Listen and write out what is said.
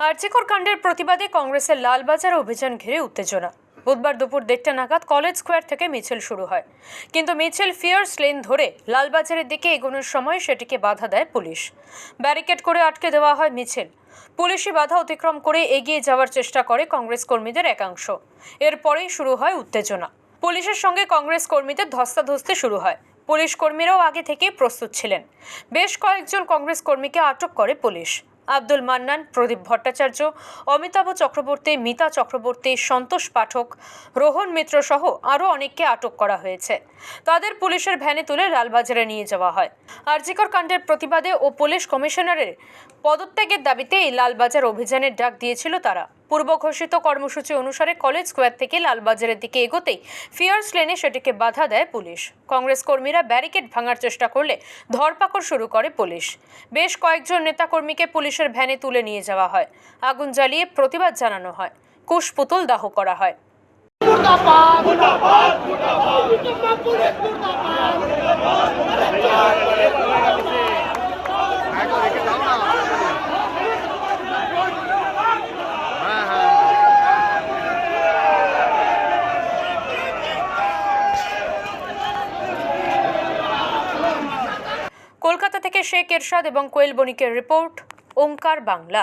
আর্জিকর কাণ্ডের প্রতিবাদে কংগ্রেসের লালবাজার অভিযান ঘিরে উত্তেজনা। বুধবার দুপুর দেড়টা নাগাদ কলেজ স্কোয়ার থেকে মিছিল শুরু হয়। কিন্তু মিছিল ফিয়ার্স লেন ধরে লালবাজারের দিকে এগোনোর সময় সেটিকে বাধা দেয় পুলিশ। ব্যারিকেড করে আটকে দেওয়া হয় মিছিল। পুলিশি বাধা অতিক্রম করে এগিয়ে যাওয়ার চেষ্টা করে কংগ্রেস কর্মীদের একাংশ। এরপরেই শুরু হয় উত্তেজনা। পুলিশের সঙ্গে কংগ্রেস কর্মীদের ধস্তাধস্তি শুরু হয়। পুলিশ কর্মীরাও আগে থেকেই প্রস্তুত ছিলেন। বেশ কয়েকজন কংগ্রেস কর্মীকে আটক করে পুলিশ। আব্দুল মান্নান, প্রদীপ ভট্টাচার্য, অমিতাভ চক্রবর্তী, মিতা চক্রবর্তী, সন্তোষ পাঠক, রোহন মিত্র সহ আরও অনেককে আটক করা হয়েছে। তাদের পুলিশের ভ্যানে তুলে লালবাজারে নিয়ে যাওয়া হয়। আরজিকর কাণ্ডের প্রতিবাদে ও পুলিশ কমিশনারের পদত্যাগের দাবিতে এই লালবাজার অভিযানের ডাক দিয়েছিল তারা। পূর্ব ঘোষিত কর্মসূচি অনুসারে কলেজ স্কোয়ার থেকে লালবাজারের দিকে এগোতেই ফিয়ার্স লেনে সেটিকে বাধা দেয় পুলিশ। কংগ্রেস কর্মীরা ব্যারিকেড ভাঙার চেষ্টা করলে ধরপাকড় শুরু করে পুলিশ। বেশ কয়েকজন নেতাকর্মীকে পুলিশের ভ্যানে তুলে নিয়ে যাওয়া হয়। আগুন জ্বালিয়ে প্রতিবাদ জানানো হয়। কুশ পুতুল দাহ করা হয়। কলকাতা থেকে শেখ এরশাদ এবং কোয়েল বণিকের রিপোর্ট ওঙ্কার বাংলা।